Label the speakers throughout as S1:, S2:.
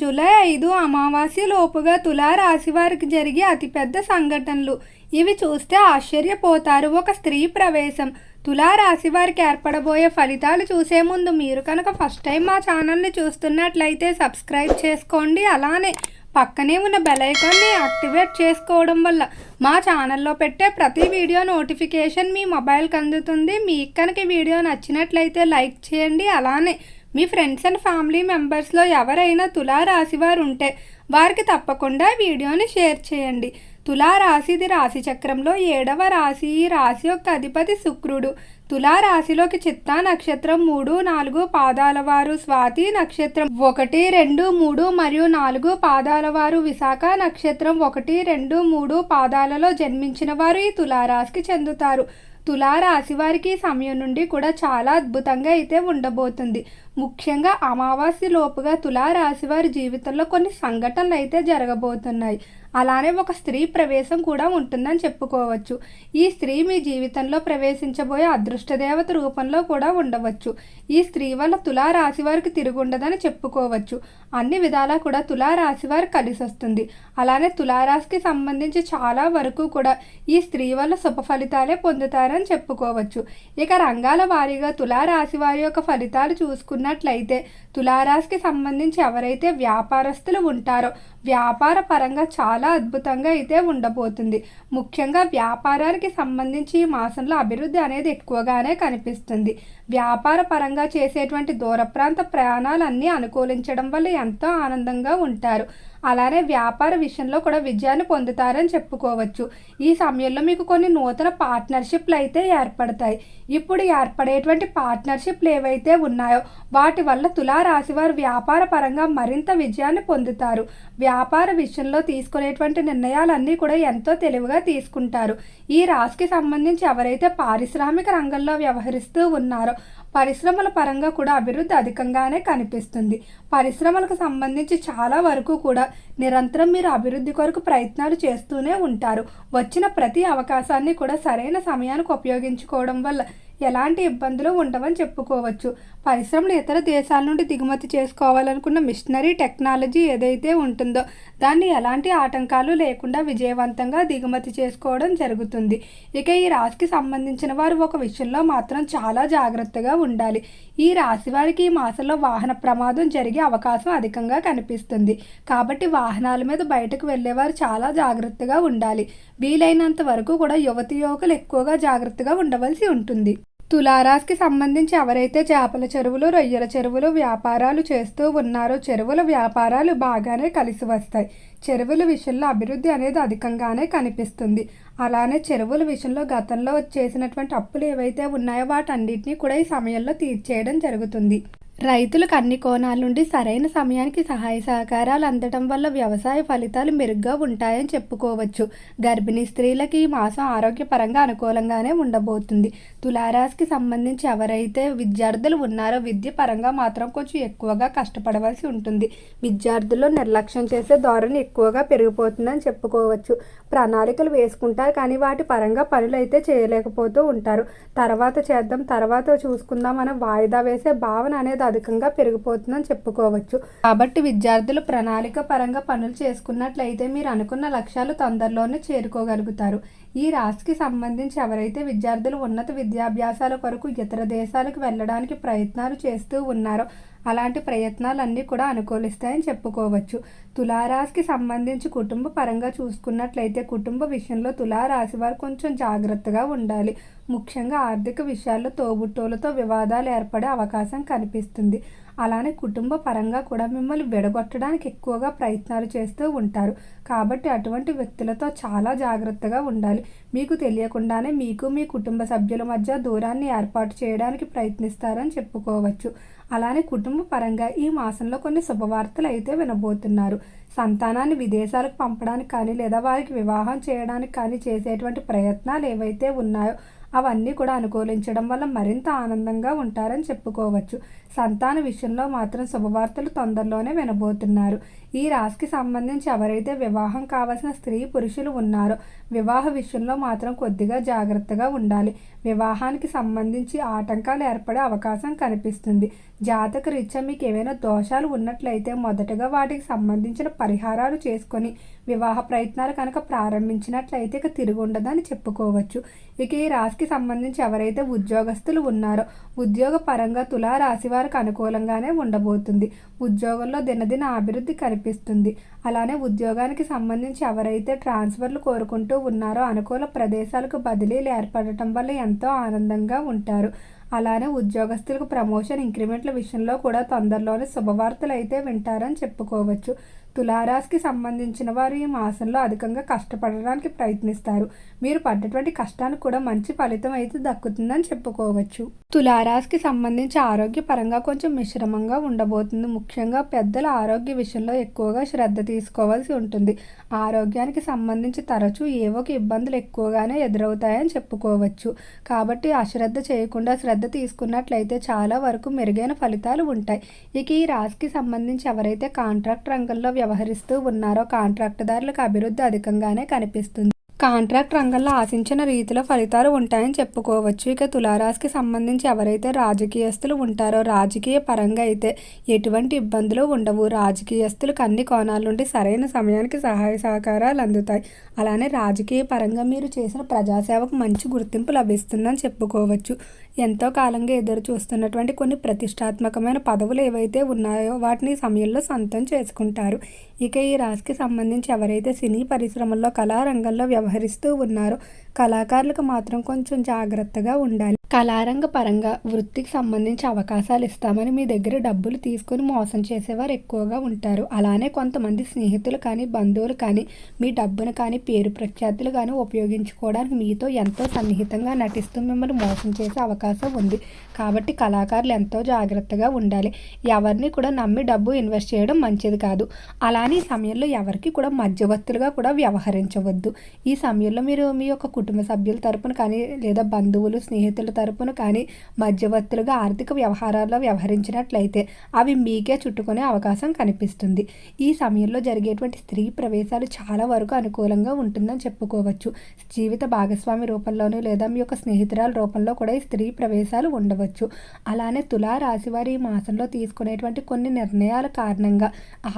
S1: July ఐదు అమావాస్య లోపుగా తులారాశి వారికి జరిగే అతిపెద్ద సంఘటనలు. ఇవి చూస్తే ఆశ్చర్యపోతారు ఒక స్త్రీ ప్రవేశం. తులారాశి వారికి ఏర్పడబోయే ఫలితాలు చూసే ముందు మీరు కనుక ఫస్ట్ టైం మా ఛానల్ని చూస్తున్నట్లయితే సబ్స్క్రైబ్ చేసుకోండి. అలానే పక్కనే ఉన్న బెలైకాన్ని యాక్టివేట్ చేసుకోవడం వల్ల మా ఛానల్లో పెట్టే ప్రతి వీడియో నోటిఫికేషన్ మీ మొబైల్కి అందుతుంది. మీకు కనుక వీడియో నచ్చినట్లయితే లైక్ చేయండి. అలానే మీ ఫ్రెండ్స్ అండ్ ఫ్యామిలీ మెంబర్స్లో ఎవరైనా తులారాశివారు ఉంటే వారికి తప్పకుండా వీడియోని షేర్ చేయండి. తులారాశిది రాశిచక్రంలో రాశి చక్రంలో ఏడవ రాశి. ఈ రాశి యొక్క అధిపతి శుక్రుడు. తులారాశిలోకి చిత్తా నక్షత్రం మూడు నాలుగు పాదాల వారు. స్వాతి నక్షత్రం ఒకటి రెండు మూడు మరియు నాలుగు పాదాల వారు. విశాఖ నక్షత్రం ఒకటి రెండు మూడు పాదాలలో జన్మించిన వారు ఈ తులారాశికి చెందుతారు. తులారాశి వారికి ఈ సమయం నుండి కూడా చాలా అద్భుతంగా అయితే ఉండబోతుంది. ముఖ్యంగా అమావాస్య లోపుగా తులారాశి వారి జీవితంలో కొన్ని సంఘటనలు అయితే జరగబోతున్నాయి. అలానే ఒక స్త్రీ ప్రవేశం కూడా ఉంటుందని చెప్పుకోవచ్చు. ఈ స్త్రీ మీ జీవితంలో ప్రవేశించబోయే అదృష్టదేవత రూపంలో కూడా ఉండవచ్చు. ఈ స్త్రీ వల్ల తులారాశి వారికి తిరుగుండదని చెప్పుకోవచ్చు. అన్ని విధాలా కూడా తులారాశి వారు కలిసి వస్తుంది అలానే తులారాశికి సంబంధించి చాలా వరకు కూడా ఈ స్త్రీ వల్ల శుభ ఫలితాలే పొందుతారని చెప్పుకోవచ్చు. ఇక రంగాల వారీగా తులారాశి వారి యొక్క ఫలితాలు చూసుకున్నట్లయితే తులారాశికి సంబంధించి ఎవరైతే వ్యాపారస్తులు ఉంటారో వ్యాపార పరంగా చాలా అద్భుతంగా అయితే ఉండబోతుంది. ముఖ్యంగా వ్యాపారానికి సంబంధించి ఈ మాసంలో అభివృద్ధి అనేది ఎక్కువగానే కనిపిస్తుంది. వ్యాపార పరంగా చేసేటువంటి దూర ప్రాంత ప్రయాణాలన్నీ అనుకూలించడం వల్ల ఎంతో ఆనందంగా ఉంటారు. అలానే వ్యాపార విషయంలో కూడా విజయాన్ని పొందుతారని చెప్పుకోవచ్చు. ఈ సమయంలో మీకు కొన్ని నూతన పార్ట్నర్షిప్లు అయితే ఏర్పడతాయి. ఇప్పుడు ఏర్పడేటువంటి పార్ట్నర్షిప్లు ఏవైతే ఉన్నాయో వాటి వల్ల తులారాశి వారు వ్యాపార పరంగా మరింత విజయాన్ని పొందుతారు. వ్యాపార విషయంలో తీసుకునేటువంటి నిర్ణయాలన్నీ కూడా ఎంతో తెలివిగా తీసుకుంటారు. ఈ రాశికి సంబంధించి ఎవరైతే పారిశ్రామిక రంగంలో వ్యవహరిస్తూ ఉన్నారో పరిశ్రమల పరంగా కూడా అభివృద్ధి అధికంగానే కనిపిస్తుంది. పరిశ్రమలకు సంబంధించి చాలా వరకు కూడా నిరంతరం మీరు అభివృద్ధి కొరకు ప్రయత్నాలు చేస్తూనే ఉంటారు. వచ్చిన ప్రతి అవకాశాన్ని కూడా సరైన సమయానికి ఉపయోగించుకోవడం వల్ల ఎలాంటి ఇబ్బందులు ఉండవని చెప్పుకోవచ్చు. పరిశ్రమలు ఇతర దేశాల నుండి దిగుమతి చేసుకోవాలనుకున్న మిషనరీ టెక్నాలజీ ఏదైతే ఉంటుందో దాన్ని ఎలాంటి ఆటంకాలు లేకుండా విజయవంతంగా దిగుమతి చేసుకోవడం జరుగుతుంది. ఇక ఈ రాశికి సంబంధించిన వారు ఒక విషయంలో మాత్రం చాలా జాగ్రత్తగా ఉండాలి. ఈ రాశి వారికి ఈ మాసంలో వాహన ప్రమాదం జరిగే అవకాశం అధికంగా కనిపిస్తుంది. కాబట్టి వాహనాల మీద బయటకు వెళ్ళేవారు చాలా జాగ్రత్తగా ఉండాలి. వీలైనంత వరకు కూడా యువతి యువకులు ఎక్కువగా జాగ్రత్తగా ఉండవలసి ఉంటుంది. తులారాస్కి సంబంధించి ఎవరైతే చేపల చెరువులు రొయ్యల చెరువులు వ్యాపారాలు చేస్తూ ఉన్నారో చెరువుల వ్యాపారాలు బాగానే కలిసి వస్తాయి. చెరువుల విషయంలో అభివృద్ధి అనేది అధికంగానే కనిపిస్తుంది. అలానే చెరువుల విషయంలో గతంలో చేసినటువంటి అప్పులు ఏవైతే ఉన్నాయో వాటన్నిటిని కూడా ఈ సమయంలో తీర్చేయడం జరుగుతుంది. రైతులకు అన్ని కోణాల నుండి సరైన సమయానికి సహాయ సహకారాలు అందడం వల్ల వ్యవసాయ ఫలితాలు మెరుగ్గా ఉంటాయని చెప్పుకోవచ్చు. గర్భిణీ స్త్రీలకి ఈ మాసం ఆరోగ్యపరంగా అనుకూలంగానే ఉండబోతుంది. తులారాశికి సంబంధించి ఎవరైతే విద్యార్థులు ఉన్నారో విద్య పరంగా మాత్రం కొంచెం ఎక్కువగా కష్టపడవలసి ఉంటుంది. విద్యార్థుల్లో నిర్లక్ష్యం చేసే ధోరణి ఎక్కువగా పెరిగిపోతుందని చెప్పుకోవచ్చు. ప్రణాళికలు వేసుకుంటారు. కానీ వాటి పరంగా పనులు అయితే చేయలేకపోతూ ఉంటారు. తర్వాత చేద్దాం తర్వాత చూసుకుందాం అనే వాయిదా వేసే భావన అనేది అధికంగా పెరిగిపోతుందని చెప్పుకోవచ్చు. కాబట్టి విద్యార్థులు ప్రణాళిక పరంగా పనులు చేసుకున్నట్లయితే మీరు అనుకున్న లక్ష్యాలు తొందరలోనే చేరుకోగలుగుతారు. ఈ రాశికి సంబంధించి ఎవరైతే విద్యార్థులు ఉన్నత విద్యాభ్యాసాల కొరకు ఇతర దేశాలకు వెళ్ళడానికి ప్రయత్నాలు చేస్తూ ఉన్నారో అలాంటి ప్రయత్నాలన్నీ కూడా అనుకూలిస్తాయని చెప్పుకోవచ్చు. తులారాశికి సంబంధించి కుటుంబ పరంగా చూసుకున్నట్లయితే కుటుంబ విషయంలో తులారాశి వారు కొంచెం జాగ్రత్తగా ఉండాలి. ముఖ్యంగా ఆర్థిక విషయాల్లో తోబుట్టువులతో వివాదాలు ఏర్పడే అవకాశం కనిపిస్తుంది. అలానే కుటుంబ పరంగా కూడా మిమ్మల్ని విడగొట్టడానికి ఎక్కువగా ప్రయత్నాలు చేస్తూ ఉంటారు. కాబట్టి అటువంటి వ్యక్తులతో చాలా జాగ్రత్తగా ఉండాలి. మీకు తెలియకుండానే మీకు మీ కుటుంబ సభ్యుల మధ్య దూరాన్ని ఏర్పాటు చేయడానికి ప్రయత్నిస్తారని చెప్పుకోవచ్చు. అలానే కుటుంబ పరంగా ఈ మాసంలో కొన్ని శుభవార్తలు అయితే వినబోతున్నారు. సంతానాన్ని విదేశాలకు పంపడానికి కానీ లేదా వారికి వివాహం చేయడానికి కానీ చేసేటువంటి ప్రయత్నాలు ఏవైతే ఉన్నాయో అవన్నీ కూడా అనుకూలించడం వల్ల మరింత ఆనందంగా ఉంటారని చెప్పుకోవచ్చు. సంతాన విషయంలో మాత్రం శుభవార్తలు తొందరలోనే వినబోతున్నారు. ఈ రాశికి సంబంధించి ఎవరైతే వివాహం కావాల్సిన స్త్రీ పురుషులు ఉన్నారో వివాహ విషయంలో మాత్రం కొద్దిగా జాగ్రత్తగా ఉండాలి. వివాహానికి సంబంధించి ఆటంకాలు ఏర్పడే అవకాశం కనిపిస్తుంది. జాతక రీత్యా మీకు ఏమైనా దోషాలు ఉన్నట్లయితే మొదటగా వాటికి సంబంధించిన పరిహారాలు చేసుకొని వివాహ ప్రయత్నాలు కనుక ప్రారంభించినట్లయితే ఇక తిరిగి ఉండదని చెప్పుకోవచ్చు. ఇక ఈ రాశికి సంబంధించి ఎవరైతే ఉద్యోగస్తులు ఉన్నారో ఉద్యోగ పరంగా తులా రాశి వారికి అనుకూలంగానే ఉండబోతుంది. ఉద్యోగంలో దినదిన అభివృద్ధి కనిపిస్తుంది. అలానే ఉద్యోగానికి సంబంధించి ఎవరైతే ట్రాన్స్ఫర్లు కోరుకుంటూ ఉన్నారో అనుకూల ప్రదేశాలకు బదిలీలు ఏర్పడటం వల్ల ఎంతో ఆనందంగా ఉంటారు. అలానే ఉద్యోగస్తులకు ప్రమోషన్ ఇంక్రిమెంట్ల విషయంలో కూడా తొందరలోనే శుభవార్తలు అయితే వింటారని చెప్పుకోవచ్చు. తులారాశికి సంబంధించిన వారు ఈ మాసంలో అధికంగా కష్టపడడానికి ప్రయత్నిస్తారు. మీరు పడ్డటువంటి కష్టానికి కూడా మంచి ఫలితం అయితే దక్కుతుందని చెప్పుకోవచ్చు. తులారాశికి సంబంధించి ఆరోగ్యపరంగా కొంచెం మిశ్రమంగా ఉండబోతుంది. ముఖ్యంగా పెద్దల ఆరోగ్య విషయంలో ఎక్కువగా శ్రద్ధ తీసుకోవాల్సి ఉంటుంది. ఆరోగ్యానికి సంబంధించి తరచూ ఏవో ఒక ఇబ్బందులు ఎక్కువగానే ఎదురవుతాయని చెప్పుకోవచ్చు. కాబట్టి అశ్రద్ధ చేయకుండా శ్రద్ధ తీసుకున్నట్లయితే చాలా వరకు మెరుగైన ఫలితాలు ఉంటాయి. ఇక ఈ రాశికి సంబంధించి ఎవరైతే కాంట్రాక్ట్ రంగంలో వ్యవహరిస్తూ ఉన్నారో కాంట్రాక్టుదారులకు అభివృద్ధి అధికంగానే కనిపిస్తుంది. కాంట్రాక్ట్ రంగంలో ఆశించిన రీతిలో ఫలితాలు ఉంటాయని చెప్పుకోవచ్చు. ఇక తులారాశికి సంబంధించి ఎవరైతే రాజకీయస్తులు ఉంటారో రాజకీయ పరంగా అయితే ఎటువంటి ఇబ్బందులు ఉండవు. రాజకీయస్తులకు అన్ని కోణాల నుండి సరైన సమయానికి సహాయ సహకారాలు అందుతాయి. అలానే రాజకీయ పరంగా మీరు చేసిన ప్రజాసేవకు మంచి గుర్తింపు లభిస్తుందని చెప్పుకోవచ్చు. ఎంతో కాలంగా ఎదురు చూస్తున్నటువంటి కొన్ని ప్రతిష్టాత్మకమైన పదవులు ఏవైతే ఉన్నాయో వాటిని సమయంలో సొంతం చేసుకుంటారు. ఇక ఈ రాశికి సంబంధించి ఎవరైతే సినీ పరిశ్రమల్లో కళారంగంలో వ్యవహరిస్తూ ఉన్నారో కళాకారులకు మాత్రం కొంచెం జాగ్రత్తగా ఉండాలి. కళారంగ పరంగా వృత్తికి సంబంధించి అవకాశాలు ఇస్తామని మీ దగ్గర డబ్బులు తీసుకుని మోసం చేసేవారు ఎక్కువగా ఉంటారు. అలానే కొంతమంది స్నేహితులు కానీ బంధువులు కానీ మీ డబ్బును కానీ పేరు ప్రఖ్యాతులు కానీ ఉపయోగించుకోవడానికి మీతో ఎంతో సన్నిహితంగా నటిస్తూ మిమ్మల్ని మోసం చేసే అవకాశం ఉంది. కాబట్టి కళాకారులు ఎంతో జాగ్రత్తగా ఉండాలి. ఎవరిని కూడా నమ్మి డబ్బు ఇన్వెస్ట్ చేయడం మంచిది కాదు. అలానే ఈ సమయంలో ఎవరికి కూడా మధ్యవర్తులుగా కూడా వ్యవహరించవద్దు. ఈ సమయంలో మీరు మీ యొక్క కుటుంబ సభ్యుల తరపున కానీ లేదా బంధువులు స్నేహితుల తరపున కానీ మధ్యవర్తులుగా ఆర్థిక వ్యవహారాల్లో వ్యవహరించినట్లయితే అవి మీకే చుట్టుకునే అవకాశం కనిపిస్తుంది. ఈ సమయంలో జరిగేటువంటి స్త్రీ ప్రవేశాలు చాలా వరకు అనుకూలంగా ఉంటుందని చెప్పుకోవచ్చు. జీవిత భాగస్వామి రూపంలోనూ లేదా మీ యొక్క స్నేహితురాల రూపంలో కూడా ఈ స్త్రీ ప్రవేశాలు ఉండవచ్చు. అలానే తులా రాశి ఈ మాసంలో తీసుకునేటువంటి కొన్ని నిర్ణయాల కారణంగా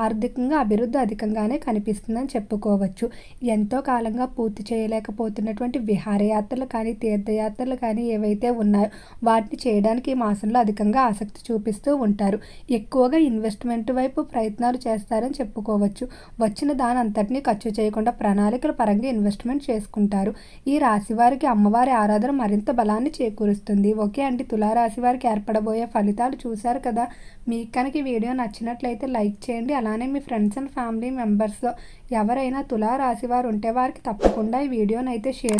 S1: ఆర్థికంగా అభివృద్ధి అధికంగానే కనిపిస్తుందని చెప్పుకోవచ్చు. ఎంతో కాలంగా పూర్తి చేయలేకపోతున్నటువంటి విహారయాత్రలు కానీ తీర్థయాత్రలు కానీ ఏవైతే ఉన్నాయో వాటిని చేయడానికి ఈ మాసంలో అధికంగా ఆసక్తి చూపిస్తూ ఉంటారు. ఎక్కువగా ఇన్వెస్ట్మెంట్ వైపు ప్రయత్నాలు చేస్తారని చెప్పుకోవచ్చు. వచ్చిన దాని అంతటినీ ఖర్చు చేయకుండా ప్రణాళికల పరంగా ఇన్వెస్ట్మెంట్ చేసుకుంటారు. ఈ రాశి వారికి అమ్మవారి ఆరాధన మరింత బలాన్ని చేకూరుస్తుంది. ఓకే అండి తులారాశి వారికి ఏర్పడబోయే ఫలితాలు చూశారు కదా? మీకు కనుక వీడియో నచ్చినట్లయితే లైక్ చేయండి. అలానే మీ ఫ్రెండ్స్ అండ్ ఫ్యామిలీ మెంబర్స్లో ఎవరైనా తులారాశి వారు ఉంటే వారికి తప్పకుండా ఈ వీడియోనైతే షేర్